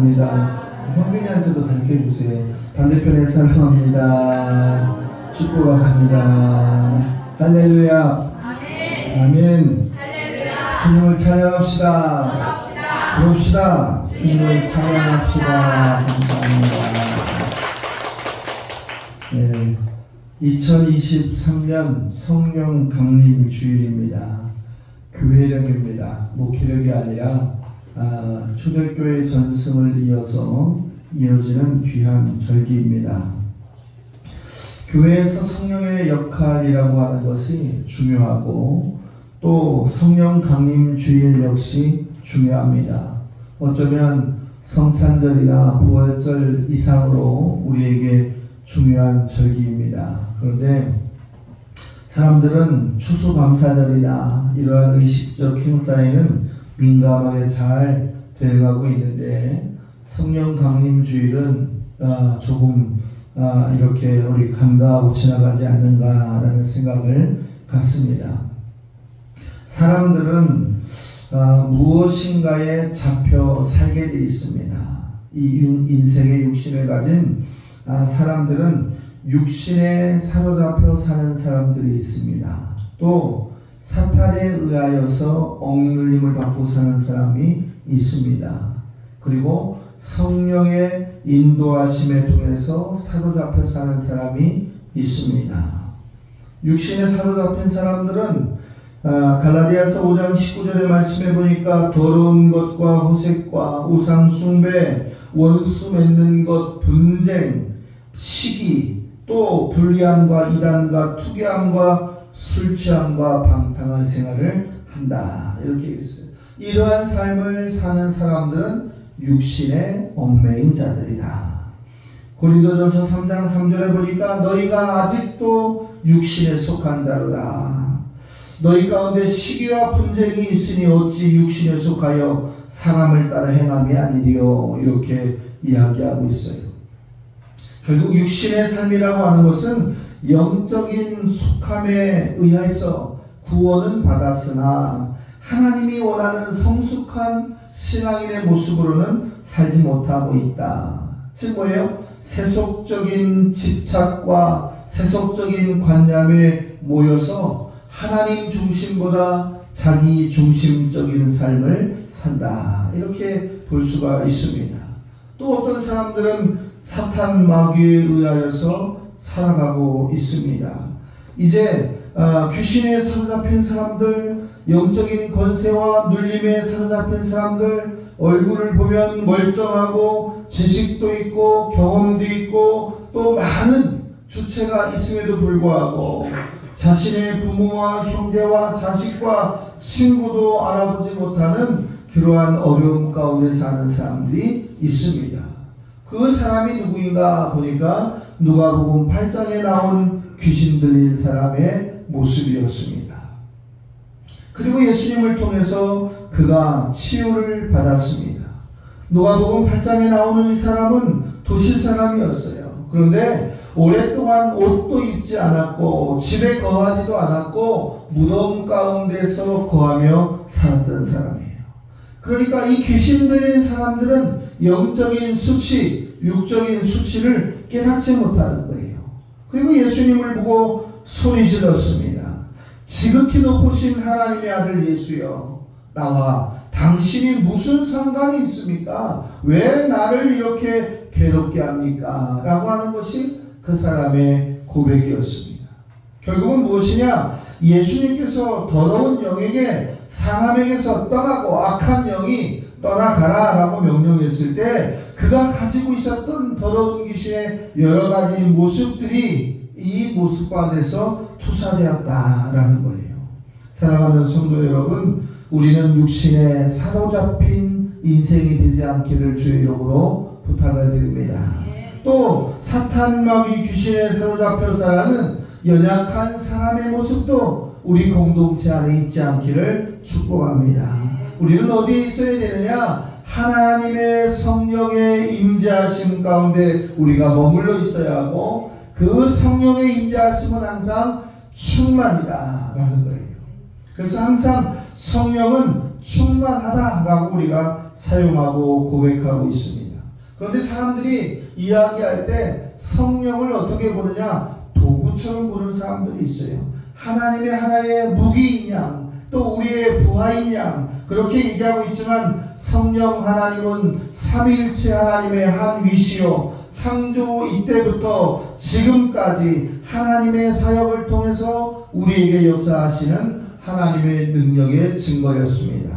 사랑합니다. 형균이한테도 가르쳐 주세요. 반대편에 사랑합니다. 축복합니다. 할렐루야. 아멘. 주님을 찬양합시다. 부릅시다. 주님을 찬양합시다. 감사합니다. 네, 2023년 성령 강림 주일입니다. 교회력입니다. 목회력이 아니라 아, 초대교회 전승을 이어서 이어지는 귀한 절기입니다. 교회에서 성령의 역할이라고 하는 것이 중요하고 또 성령 강림 주일 역시 중요합니다. 어쩌면 성찬절이나 부활절 이상으로 우리에게 중요한 절기입니다. 그런데 사람들은 추수감사절이나 이러한 의식적 행사에는 민감하게 잘 대응하고 있는데 성령 강림 주일은 아, 조금 아, 이렇게 우리 간과하고 지나가지 않는가라는 생각을 갖습니다. 사람들은 아, 무엇인가에 잡혀 살게 돼 있습니다. 이 인- 인생의 육신을 가진 아, 사람들은 육신에 사로잡혀 사는 사람들이 있습니다. 또 사탄에 의하여서 억눌림을 받고 사는 사람이 있습니다. 그리고 성령의 인도하심에 통해서 사로잡혀 사는 사람이 있습니다. 육신에 사로잡힌 사람들은 아, 갈라디아서 5장 19절의 말씀에 보니까 더러운 것과 호색과 우상 숭배, 원수 맺는 것, 분쟁, 시기, 또 불리함과 이단과 투기함과 술 취함과 방탕한 생활을 한다. 이렇게 얘기했어요. 이러한 삶을 사는 사람들은 육신의 얽매인 자들이다. 고린도전서 3장 3절에 보니까 너희가 아직도 육신에 속한다로다. 너희 가운데 시기와 분쟁이 있으니 어찌 육신에 속하여 사람을 따라 행함이 아니리요 이렇게 이야기하고 있어요. 결국 육신의 삶이라고 하는 것은 영적인 속함에 의해서 구원은 받았으나 하나님이 원하는 성숙한 신앙인의 모습으로는 살지 못하고 있다. 즉 뭐예요? 세속적인 집착과 세속적인 관념에 모여서 하나님 중심보다 자기 중심적인 삶을 산다. 이렇게 볼 수가 있습니다. 또 어떤 사람들은 사탄 마귀에 의하여서 살아가고 있습니다. 이제 아, 귀신에 사로잡힌 사람들, 영적인 권세와 눌림에 사로잡힌 사람들, 얼굴을 보면 멀쩡하고 지식도 있고 경험도 있고 또 많은 주체가 있음에도 불구하고 자신의 부모와 형제와 자식과 친구도 알아보지 못하는 그러한 어려움 가운데 사는 사람들이 있습니다. 그 사람이 누구인가 보니까 누가복음 8장에 나온 귀신 들린 사람의 모습이었습니다. 그리고 예수님을 통해서 그가 치유를 받았습니다. 누가복음 8장에 나오는 이 사람은 도시 사람이었어요. 그런데 오랫동안 옷도 입지 않았고 집에 거하지도 않았고 무덤 가운데서 거하며 살았던 사람이에요. 그러니까 이 귀신 들린 사람들은 영적인 수치, 육적인 수치를 깨닫지 못하는 거예요. 그리고 예수님을 보고 소리 질렀습니다. 지극히 높으신 하나님의 아들 예수여, 나와 당신이 무슨 상관이 있습니까? 왜 나를 이렇게 괴롭게 합니까? 라고 하는 것이 그 사람의 고백이었습니다. 결국은 무엇이냐? 예수님께서 더러운 영에게 사람에게서 떠나고 악한 영이 떠나가라 라고 명령했을 때 그가 가지고 있었던 더러운 귀신의 여러 가지 모습들이 이 모습 가운데서 투사되었다라는 거예요. 사랑하는 성도 여러분, 우리는 육신에 사로잡힌 인생이 되지 않기를 주의 이름으로 부탁을 드립니다. 또 사탄 마귀 귀신에 사로잡혀 살아는 연약한 사람의 모습도 우리 공동체 안에 있지 않기를 축복합니다. 우리는 어디에 있어야 되느냐? 하나님의 성령의 임재하심 가운데 우리가 머물러 있어야 하고 그 성령의 임재하심은 항상 충만이다라는 거예요. 그래서 항상 성령은 충만하다라고 우리가 사용하고 고백하고 있습니다. 그런데 사람들이 이야기할 때 성령을 어떻게 보느냐 도구처럼 보는 사람들이 있어요. 하나님의 하나의 무기인 양, 또 우리의 부하인 양 그렇게 얘기하고 있지만 성령 하나님은 삼위일체 하나님의 한 위시요 창조 이때부터 지금까지 하나님의 사역을 통해서 우리에게 역사하시는 하나님의 능력의 증거였습니다.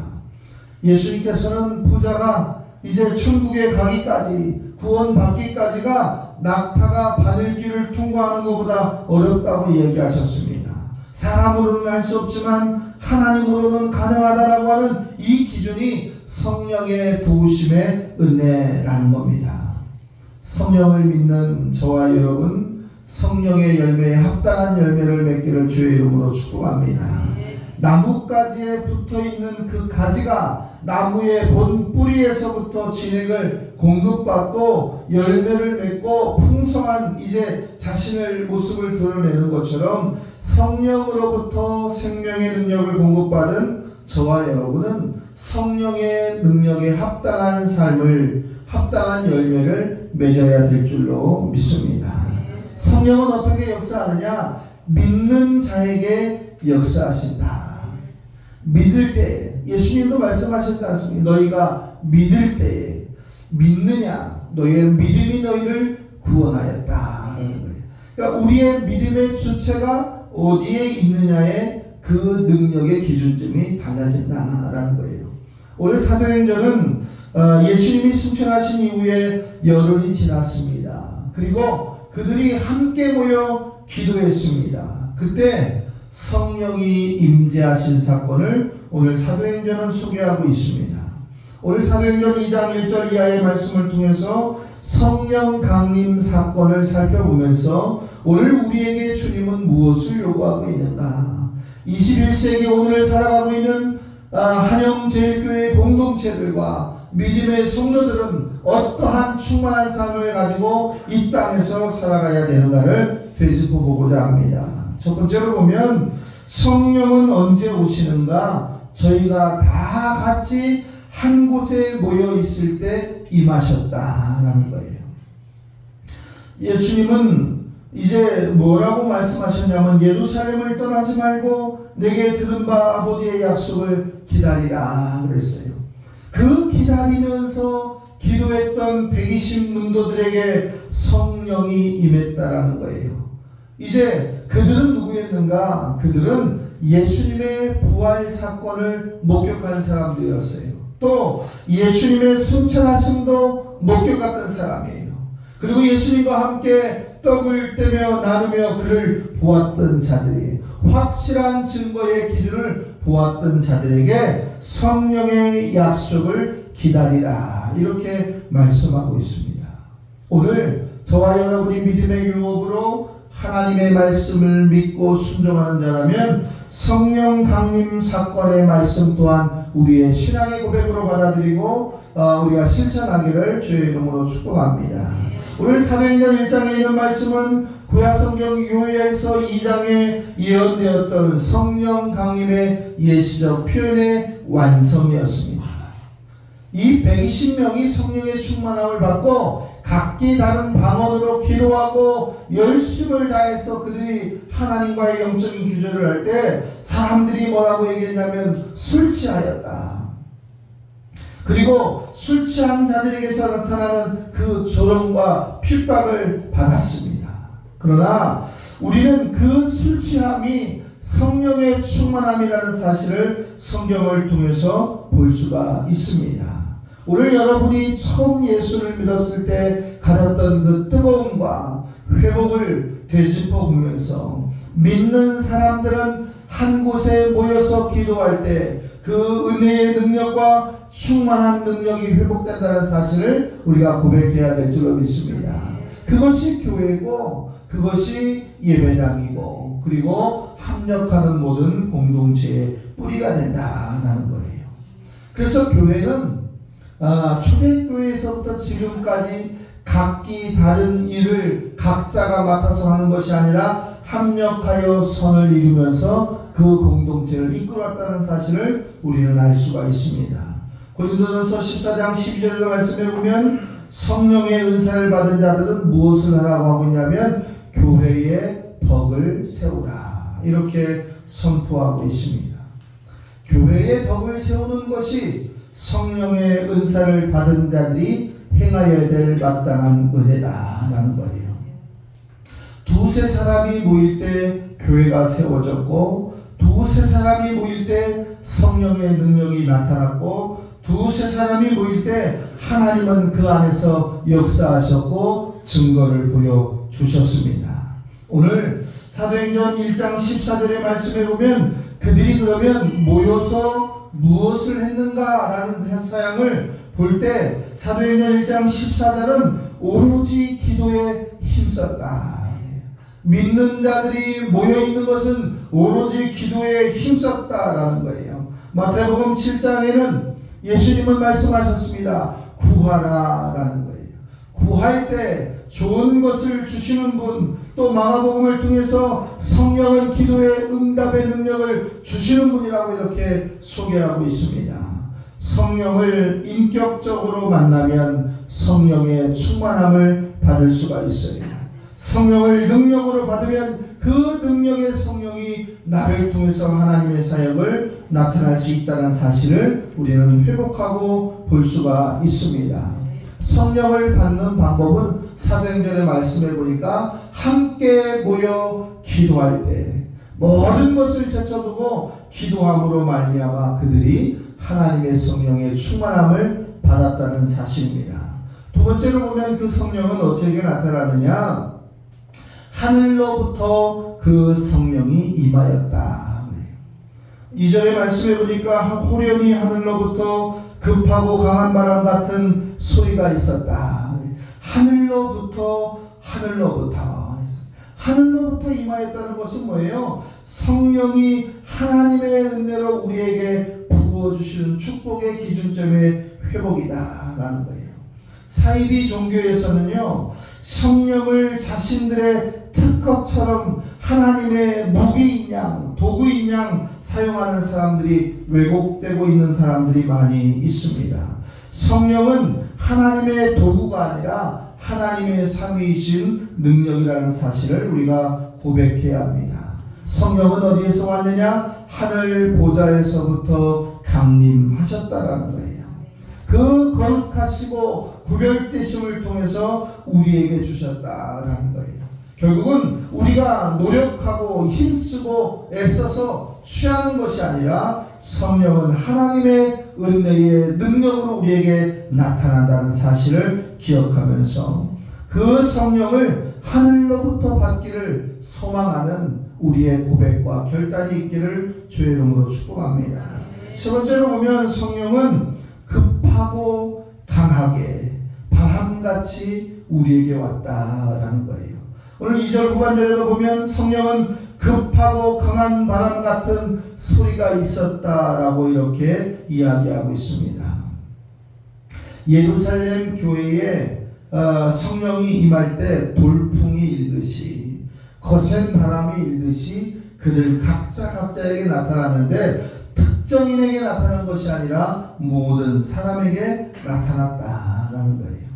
예수님께서는 부자가 이제 천국에 가기까지 구원받기까지가 낙타가 바늘길을 통과하는 것보다 어렵다고 얘기하셨습니다. 사람으로는 할 수 없지만 하나님으로는 가능하다라고 하는 이 기준이 성령의 도우심의 은혜라는 겁니다. 성령을 믿는 저와 여러분 성령의 열매에 합당한 열매를 맺기를 주의 이름으로 축복합니다. 나뭇가지에 붙어 있는 그 가지가 나무의 본 뿌리에서부터 진액을 공급받고 열매를 맺고 풍성한 이제 자신의 모습을 드러내는 것처럼 성령으로부터 생명의 능력을 공급받은 저와 여러분은 성령의 능력에 합당한 삶을 합당한 열매를 맺어야 될 줄로 믿습니다. 성령은 어떻게 역사하느냐? 믿는 자에게 역사하신다. 믿을 때 예수님도 말씀하셨지 않습니까? 너희가 믿을 때 믿느냐? 너희의 믿음이 너희를 구원하였다. 그러니까 우리의 믿음의 주체가 어디에 있느냐에 그 능력의 기준점이 달라진다라는 거예요. 오늘 사도행전은 어, 예수님이 승천하신 이후에 열흘이 지났습니다. 그리고 그들이 함께 모여 기도했습니다. 그때 성령이 임재하신 사건을 오늘 사도행전은 소개하고 있습니다. 오늘 사도행전 2장 1절 이하의 말씀을 통해서 성령 강림 사건을 살펴보면서 오늘 우리에게 주님은 무엇을 요구하고 있는가? 21세기 오늘 살아가고 있는 아, 한영제일교회 공동체들과 믿음의 성도들은 어떠한 충만한 삶을 가지고 이 땅에서 살아가야 되는가를 되짚어보고자 합니다. 첫 번째로 보면 성령은 언제 오시는가? 저희가 다 같이 한 곳에 모여 있을 때 임하셨다라는 거예요. 예수님은 이제 뭐라고 말씀하셨냐면 예루살렘을 떠나지 말고 내게 들은 바 아버지의 약속을 기다리라 그랬어요. 그 기다리면서 기도했던 120 문도들에게 성령이 임했다라는 거예요. 이제 그들은 누구였는가? 그들은 예수님의 부활 사건을 목격한 사람들이었어요. 또 예수님의 승천하심도 목격했던 사람이에요. 그리고 예수님과 함께 떡을 떼며 나누며 그를 보았던 자들이 확실한 증거의 기준을 보았던 자들에게 성령의 약속을 기다리라 이렇게 말씀하고 있습니다. 오늘 저와 여러분이 믿음의 율법으로 하나님의 말씀을 믿고 순종하는 자라면 성령 강림 사건의 말씀 또한 우리의 신앙의 고백으로 받아들이고 어, 우리가 실천하기를 주의 이름으로 축복합니다. 오늘 사도행전 1장에 있는 말씀은 구약성경 요엘서 2장에 예언되었던 성령 강림의 예시적 표현의 완성이었습니다. 이 120명이 성령의 충만함을 받고 각기 다른 방언으로 기도하고 열심을 다해서 그들이 하나님과의 영적인 교제를 할 때 사람들이 뭐라고 얘기했냐면 술 취하였다. 그리고 술 취한 자들에게서 나타나는 그 조롱과 핍박을 받았습니다. 그러나 우리는 그 술 취함이 성령의 충만함이라는 사실을 성경을 통해서 볼 수가 있습니다. 오늘 여러분이 처음 예수를 믿었을 때 가졌던 그 뜨거움과 회복을 되짚어 보면서 믿는 사람들은 한 곳에 모여서 기도할 때 그 은혜의 능력과 충만한 능력이 회복된다는 사실을 우리가 고백해야 될 줄로 믿습니다. 그것이 교회고 그것이 예배당이고 그리고 합력하는 모든 공동체의 뿌리가 된다는 거예요. 그래서 교회는 아, 초대교회에서부터 지금까지 각기 다른 일을 각자가 맡아서 하는 것이 아니라 합력하여 선을 이루면서 그 공동체를 이끌었다는 사실을 우리는 알 수가 있습니다. 고린도전서 14장 12절의 말씀에 보면 성령의 은사를 받은 자들은 무엇을 하라고 하고 있냐면 교회의 덕을 세우라 이렇게 선포하고 있습니다. 교회의 덕을 세우는 것이 성령의 은사를 받은 자들이 행하여야 될 마땅한 은혜다라는 거예요. 두세 사람이 모일 때 교회가 세워졌고 두세 사람이 모일 때 성령의 능력이 나타났고 두세 사람이 모일 때 하나님은 그 안에서 역사하셨고 증거를 보여 주셨습니다. 오늘 사도행전 1장 14절의 말씀에 보면 그들이 그러면 모여서 무엇을 했는가라는 사양을 볼 때 사도행전 1장 14절은 오로지 기도에 힘썼다. 믿는 자들이 모여 있는 것은 오로지 기도에 힘썼다라는 거예요. 마태복음 7장에는 예수님은 말씀하셨습니다. 구하라라는 거예요. 구할 때 좋은 것을 주시는 분, 또 마가복음을 통해서 성령은 기도의 응답의 능력을 주시는 분이라고 이렇게 소개하고 있습니다. 성령을 인격적으로 만나면 성령의 충만함을 받을 수가 있어요. 성령을 능력으로 받으면 그 능력의 성령이 나를 통해서 하나님의 사역을 나타날 수 있다는 사실을 우리는 회복하고 볼 수가 있습니다. 성령을 받는 방법은 사도행전의 말씀해 보니까 함께 모여 기도할 때 모든 것을 제쳐두고 기도함으로 말미암아 그들이 하나님의 성령의 충만함을 받았다는 사실입니다. 두 번째로 보면 그 성령은 어떻게 나타나느냐? 하늘로부터 그 성령이 임하였다. 이전에 말씀해 보니까 호련히 하늘로부터 급하고 강한 바람 같은 소리가 있었다. 하늘로부터 하늘로부터 하늘로부터 임하였다는 것은 뭐예요? 성령이 하나님의 은혜로 우리에게 부어 주시는 축복의 기준점의 회복이다라는 거예요. 사이비 종교에서는요 성령을 자신들의 특허처럼 하나님의 무기인 양, 도구인 양 사용하는 사람들이 왜곡되고 있는 사람들이 많이 있습니다. 성령은 하나님의 도구가 아니라 하나님의 상위이신 능력이라는 사실을 우리가 고백해야 합니다. 성령은 어디에서 왔느냐? 하늘 보좌에서부터 강림하셨다라는 거예요. 그 거룩하시고 구별되심을 통해서 우리에게 주셨다라는 거예요. 결국은 우리가 노력하고 힘쓰고 애써서 취하는 것이 아니라 성령은 하나님의 은혜의 능력으로 우리에게 나타난다는 사실을 기억하면서 그 성령을 하늘로부터 받기를 소망하는 우리의 고백과 결단이 있기를 주의 이름으로 축복합니다. 세 번째로 보면 성령은 급하고 강하게 바람같이 우리에게 왔다라는 거예요. 오늘 2절 후반절에도 보면 성령은 급하고 강한 바람 같은 소리가 있었다라고 이렇게 이야기하고 있습니다. 예루살렘 교회에 어, 성령이 임할 때 돌풍이 일듯이 거센 바람이 일듯이 그들 각자 각자에게 나타났는데 특정인에게 나타난 것이 아니라 모든 사람에게 나타났다라는 거예요.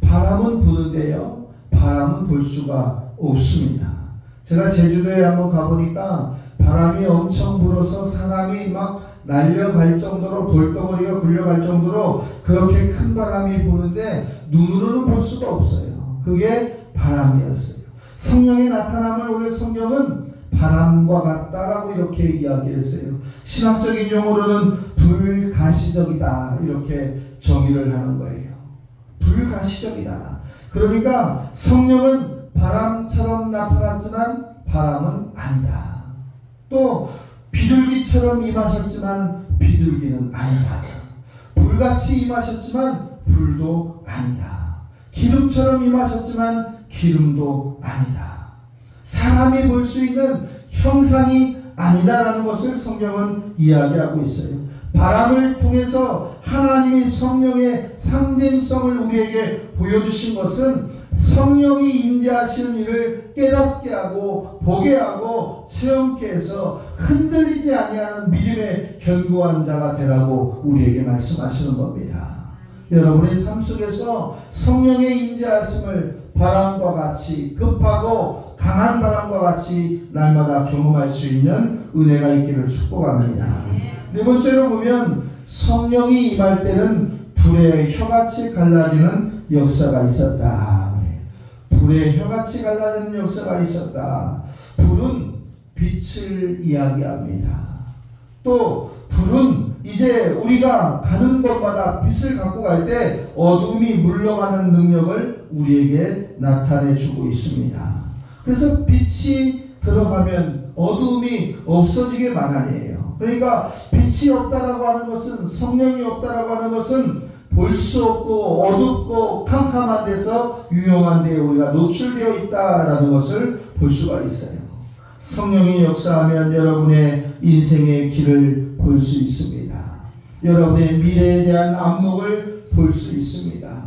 바람은 부는데요. 바람은 볼 수가 없습니다. 제가 제주도에 한번 가보니까 바람이 엄청 불어서 사람이 막 날려갈 정도로 돌덩어리가 굴려갈 정도로 그렇게 큰 바람이 부는데 눈으로는 볼 수가 없어요. 그게 바람이었어요. 성령의 나타남을 오늘 성경은 바람과 같다라고 이렇게 이야기했어요. 신학적인 용어로는 불가시적이다 이렇게 정의를 하는 거예요. 불가시적이다. 그러니까 성령은 바람처럼 나타났지만 바람은 아니다. 또 비둘기처럼 임하셨지만 비둘기는 아니다. 불같이 임하셨지만 불도 아니다. 기름처럼 임하셨지만 기름도 아니다. 사람이 볼 수 있는 형상이 아니다라는 것을 성경은 이야기하고 있어요. 바람을 통해서 하나님의 성령의 상징성을 우리에게 보여주신 것은 성령이 임재하시는 일을 깨닫게 하고 보게 하고 체험케 해서 흔들리지 아니하는 믿음의 견고한 자가 되라고 우리에게 말씀하시는 겁니다. 여러분의 삶 속에서 성령의 임재하심을 바람과 같이 급하고 강한 바람과 같이 날마다 경험할 수 있는 은혜가 있기를 축복합니다. 네 번째로 보면 성령이 임할 때는 불의 혀같이 갈라지는 역사가 있었다. 불의 혀같이 갈라지는 역사가 있었다. 불은 빛을 이야기합니다. 또 불은 이제 우리가 가는 곳마다 빛을 갖고 갈 때 어둠이 물러가는 능력을 우리에게 나타내 주고 있습니다. 그래서 빛이 들어가면 어둠이 없어지게 마련이에요. 그러니까 빛이 없다라고 하는 것은 성령이 없다라고 하는 것은 볼 수 없고 어둡고 캄캄한 데서 위험한 데 우리가 노출되어 있다라는 것을 볼 수가 있어요. 성령이 역사하면 여러분의 인생의 길을 볼 수 있습니다. 여러분의 미래에 대한 안목을 볼 수 있습니다.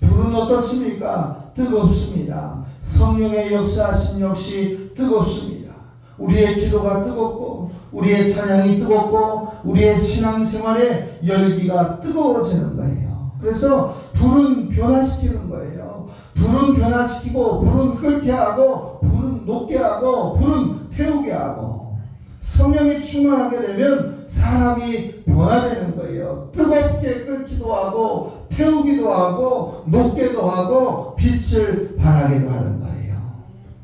불은 어떻습니까? 뜨겁습니다. 성령의 역사하심 역시 뜨겁습니다. 우리의 기도가 뜨겁고 우리의 찬양이 뜨겁고 우리의 신앙생활의 열기가 뜨거워지는 거예요. 그래서 불은 변화시키는 거예요. 불은 변화시키고 불은 끓게 하고 불은 녹게 하고 불은 태우게 하고 성령이 충만하게 되면 사람이 변화되는 거예요. 뜨겁게 끓기도 하고 태우기도 하고 녹게도 하고 빛을 발하기도 하는 거예요.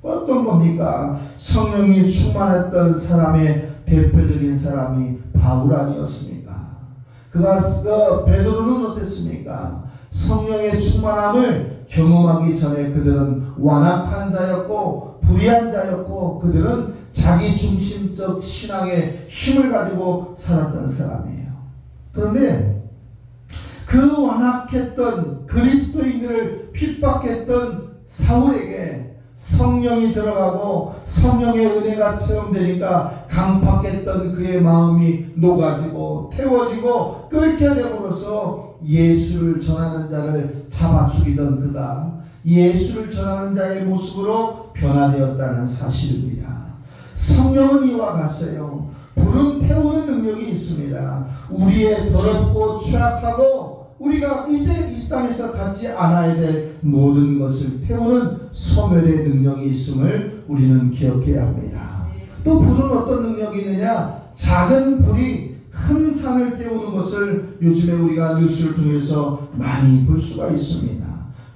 어떤 겁니까? 성령이 충만했던 사람의 대표적인 사람이 바울 아니었습니까? 그가 그 베드로는 어땠습니까? 성령의 충만함을 경험하기 전에 그들은 완악한 자였고 불의한 자였고 그들은 자기 중심적 신앙의 힘을 가지고 살았던 사람이에요. 그런데 그 완악했던 그리스도인들을 핍박했던 사울에게 성령이 들어가고 성령의 은혜가 체험되니까 강팍했던 그의 마음이 녹아지고 태워지고 끓게 됨으로써 예수를 전하는 자를 잡아 죽이던 그가 예수를 전하는 자의 모습으로 변화되었다는 사실입니다. 성령은 이와 같아요. 불은 태우는 능력이 있습니다. 우리의 더럽고 취약하고 우리가 이제 이 땅에서 갖지 않아야 될 모든 것을 태우는 소멸의 능력이 있음을 우리는 기억해야 합니다. 또 불은 어떤 능력이 있느냐? 작은 불이 큰 산을 태우는 것을 요즘에 우리가 뉴스를 통해서 많이 볼 수가 있습니다.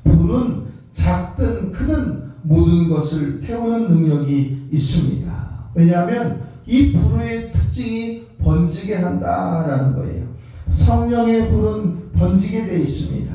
불은 작든 크든 모든 것을 태우는 능력이 있습니다. 왜냐하면 이 불의 특징이 번지게 한다라는 거예요. 성령의 불은 번지게 되어 있습니다.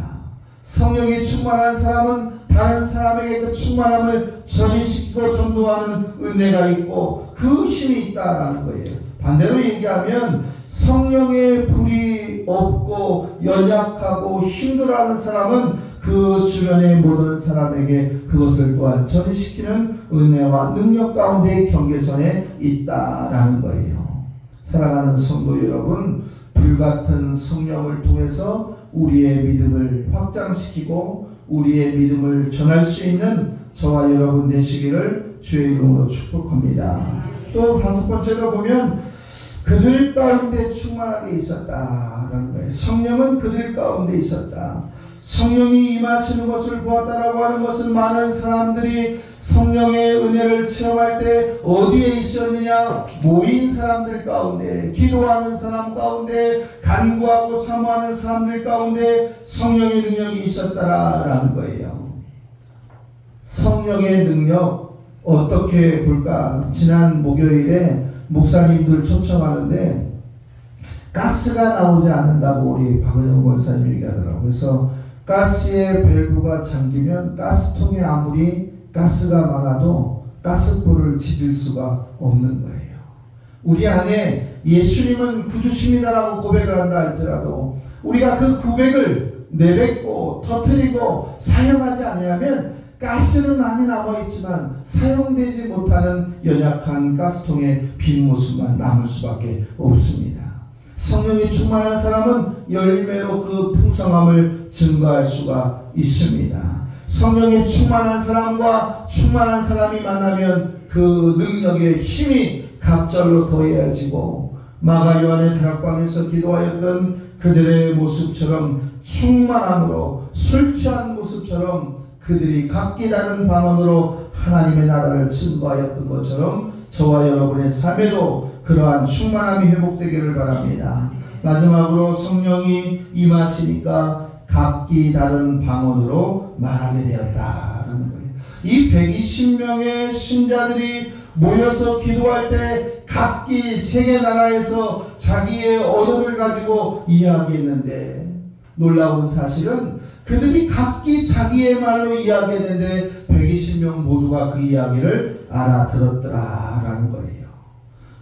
성령이 충만한 사람은 다른 사람에게 그 충만함을 전이시키고 전도하는 은혜가 있고 그 힘이 있다라는 거예요. 반대로 얘기하면 성령의 불이 없고 연약하고 힘들어하는 사람은 그 주변의 모든 사람에게 그것을 또한 전이시키는 은혜와 능력 가운데 경계선에 있다라는 거예요. 사랑하는 성도 여러분, 불같은 성령을 통해서 우리의 믿음을 확장시키고 우리의 믿음을 전할 수 있는 저와 여러분 되시기를 주의 이름으로 축복합니다. 또 다섯 번째로 보면 그들 가운데 충만하게 있었다라는 거예요. 성령은 그들 가운데 있었다. 성령이 임하시는 것을 보았다라고 하는 것은 많은 사람들이 성령의 은혜를 체험할 때 어디에 있었느냐? 모인 사람들 가운데, 기도하는 사람 가운데, 간구하고 사모하는 사람들 가운데 성령의 능력이 있었다라는 거예요. 성령의 능력 어떻게 볼까? 지난 목요일에 목사님들 초청하는데 가스가 나오지 않는다고 우리 박은영 권사님 얘기하더라고요. 그래서 가스의 밸브가 잠기면 가스통에 아무리 가스가 많아도 가스불을 지질 수가 없는 거예요. 우리 안에 예수님은 구주십니다라고 고백을 한다 할지라도 우리가 그 고백을 내뱉고 터트리고 사용하지 않으면 가스는 많이 남아있지만 사용되지 못하는 연약한 가스통의 빈 모습만 남을 수밖에 없습니다. 성령이 충만한 사람은 열매로 그 풍성함을 증거할 수가 있습니다. 성령이 충만한 사람과 충만한 사람이 만나면 그 능력의 힘이 갑절로 더해지고 마가 요한의 다락방에서 기도하였던 그들의 모습처럼 충만함으로 술 취한 모습처럼 그들이 각기 다른 방언으로 하나님의 나라를 증거하였던 것처럼 저와 여러분의 삶에도 그러한 충만함이 회복되기를 바랍니다. 마지막으로 성령이 임하시니까 각기 다른 방언으로 말하게 되었다라는 거예요. 이 120명의 신자들이 모여서 기도할 때 각기 세계 나라에서 자기의 언어를 가지고 이야기했는데 놀라운 사실은 그들이 각기 자기의 말로 이야기했는데 120명 모두가 그 이야기를 알아들었더라라는 거예요.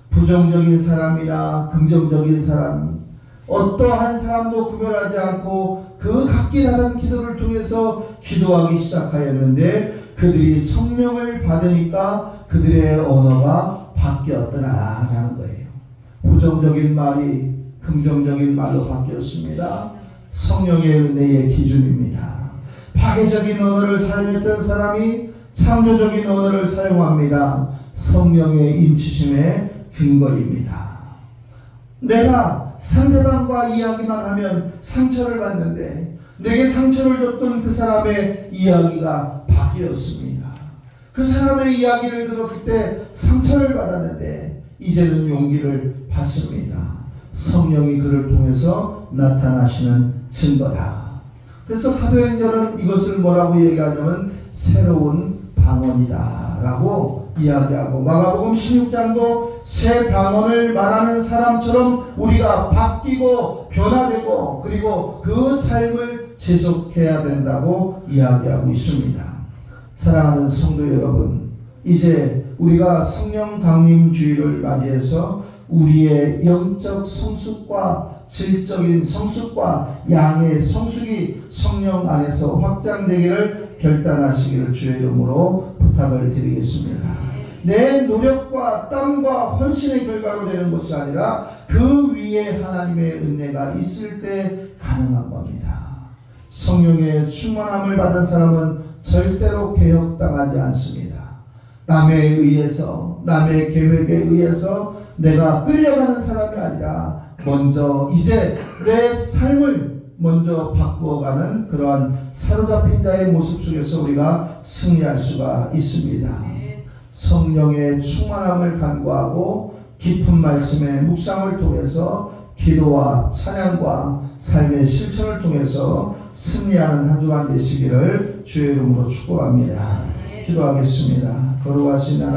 부정적인 사람이나 긍정적인 사람 어떠한 사람도 구별하지 않고 그 각기 다른 기도를 통해서 기도하기 시작하였는데 그들이 성령을 받으니까 그들의 언어가 바뀌었더라라는 거예요. 부정적인 말이 긍정적인 말로 바뀌었습니다. 성령의 은혜의 기준입니다. 파괴적인 언어를 사용했던 사람이 창조적인 언어를 사용합니다. 성령의 인치심의 근거입니다. 내가 상대방과 이야기만 하면 상처를 받는데 내게 상처를 줬던 그 사람의 이야기가 바뀌었습니다. 그 사람의 이야기를 들었을 때 상처를 받았는데 이제는 용기를 받습니다. 성령이 그를 통해서 나타나시는 증거다. 그래서 사도행전은 이것을 뭐라고 얘기하냐면 새로운 방언이다 라고 이야기하고 마가복음 16장도 새 방언을 말하는 사람처럼 우리가 바뀌고 변화되고 그리고 그 삶을 지속해야 된다고 이야기하고 있습니다. 사랑하는 성도 여러분, 이제 우리가 성령 강림 주의를 맞이해서 우리의 영적 성숙과 질적인 성숙과 양의 성숙이 성령 안에서 확장되기를 결단하시기를 주의 이름으로 부탁을 드리겠습니다. 내 노력과 땀과 헌신의 결과로 되는 것이 아니라 그 위에 하나님의 은혜가 있을 때 가능한 겁니다. 성령의 충만함을 받은 사람은 절대로 개혁당하지 않습니다. 남에 의해서, 남의 계획에 의해서 내가 끌려가는 사람이 아니라 먼저 이제 내 삶을 먼저 바꾸어가는 그러한 사로잡힌 자의 모습 속에서 우리가 승리할 수가 있습니다. 성령의 충만함을 간구하고 깊은 말씀의 묵상을 통해서 기도와 찬양과 삶의 실천을 통해서 승리하는 한 주간 되시기를 주의 이름으로 축복합니다. 기도하겠습니다. 거룩하신 하나님